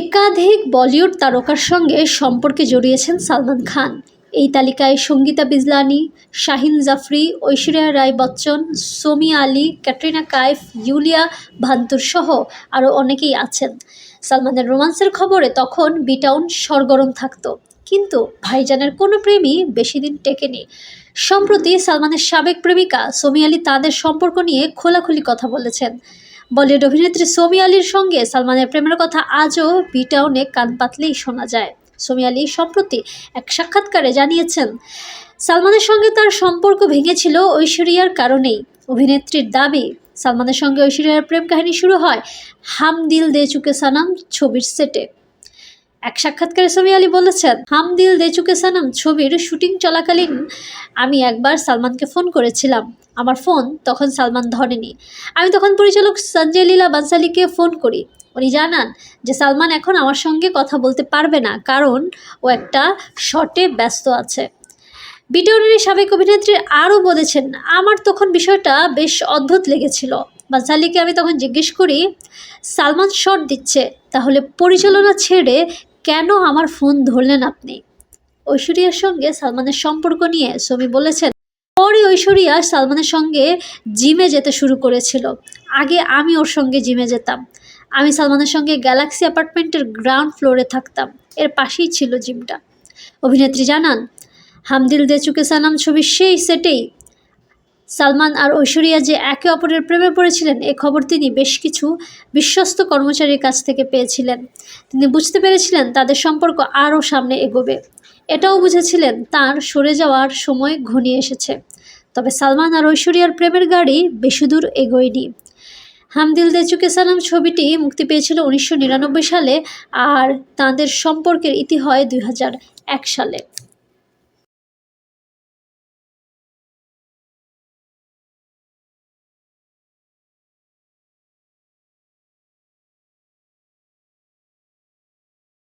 একাধিক বলিউড তারকার সঙ্গে সম্পর্কে জড়িয়েছেন সালমান খান। এই তালিকায় সঙ্গীতা বিজলানি, শাহিন জাফরি, ঐশ্বরিয়া রায় বচ্চন সোমি আলী, ক্যাটরিনা কাইফ ইউলিয়া ভান্তুর সহ আরও অনেকেই আছেন। সালমানের রোমান্সের খবরে তখন বিটাউন সরগরম থাকতো, কিন্তু ভাইজানের কোনো প্রেমই বেশি দিন টেকেনি। সম্প্রতি সালমানের সাবেক প্রেমিকা সোমি আলী তাদের সম্পর্ক নিয়ে খোলাখুলি কথা বলেছেন। বলিউড অভিনেত্রী সোমি আলীর সঙ্গে সালমানের প্রেমের কথা আজও বিটাউনে কান পাতলেই শোনা যায়। সোমি আলী সম্প্রতি এক সাক্ষাৎকারে জানিয়েছেন, সালমানের সঙ্গে তার সম্পর্ক ভেঙেছিল ঐশ্বরিয়ার কারণেই। অভিনেত্রীর দাবি, সালমানের সঙ্গে ঐশ্বরিয়ার প্রেম কাহিনী শুরু হয় হাম দিল দে চুকে সানাম ছবির সেটে। এক সাক্ষাৎকারে সোমি আলী বলেছেন হাম দিল দে চুকে সানাম ছবির শুটিং চলাকালীন আমি একবার সালমানকে ফোন করেছিলাম। আমার ফোন তখন সালমান ধরেনি। আমি তখন পরিচালক সঞ্জয় লীলা বানসালিকে ফোন করি। উনি জানান যে, সালমান এখন আমার সঙ্গে কথা বলতে পারবে না, কারণ ও একটা শটে ব্যস্ত আছে। বিটনের সাবেক অভিনেত্রী আরও বলেছেন, আমার তখন বিষয়টা বেশ অদ্ভুত লেগেছিল। বানসালিকে আমি তখন জিজ্ঞেস করি, সালমান শট দিচ্ছে, তাহলে পরিচালনা ছেড়ে কেন আমার ফোন ধরলেন আপনি? ঐশ্বরিয়ার সঙ্গে সালমানের সম্পর্ক নিয়ে সমি বলেছেন পরে ঐশ্বরিয়া সালমানের সঙ্গে জিমে যেতে শুরু করেছিল। আগে আমি ওর সঙ্গে জিমে যেতাম। আমি সালমানের সঙ্গে গ্যালাক্সি অ্যাপার্টমেন্টের গ্রাউন্ড ফ্লোরে থাকতাম। এর পাশেই ছিল জিমটা। অভিনেত্রী জানান, হামদিল দে চুকে সানাম ছবির সেই সেটেই সালমান আর ঐশ্বরিয়া যে একে অপরের প্রেমে পড়েছিলেন, এ খবর তিনি বেশ কিছু বিশ্বস্ত কর্মচারীর কাছ থেকে পেয়েছিলেন। তিনি বুঝতে পেরেছিলেন তাদের সম্পর্ক আরও সামনে এগোবে। এটাও বুঝেছিলেন তার সরে যাওয়ার সময় ঘনিয়ে এসেছে। তবে সালমান আর ঐশ্বরিয়ার প্রেমের গাড়ি বেশি দূর এগোয়নি। হামদিল দে চুকে সালাম ছবিটি মুক্তি পেয়েছিল উনিশশো নিরানব্বই সালে আর তাঁদের সম্পর্কের ইতি হয় দুই হাজার এক সালে।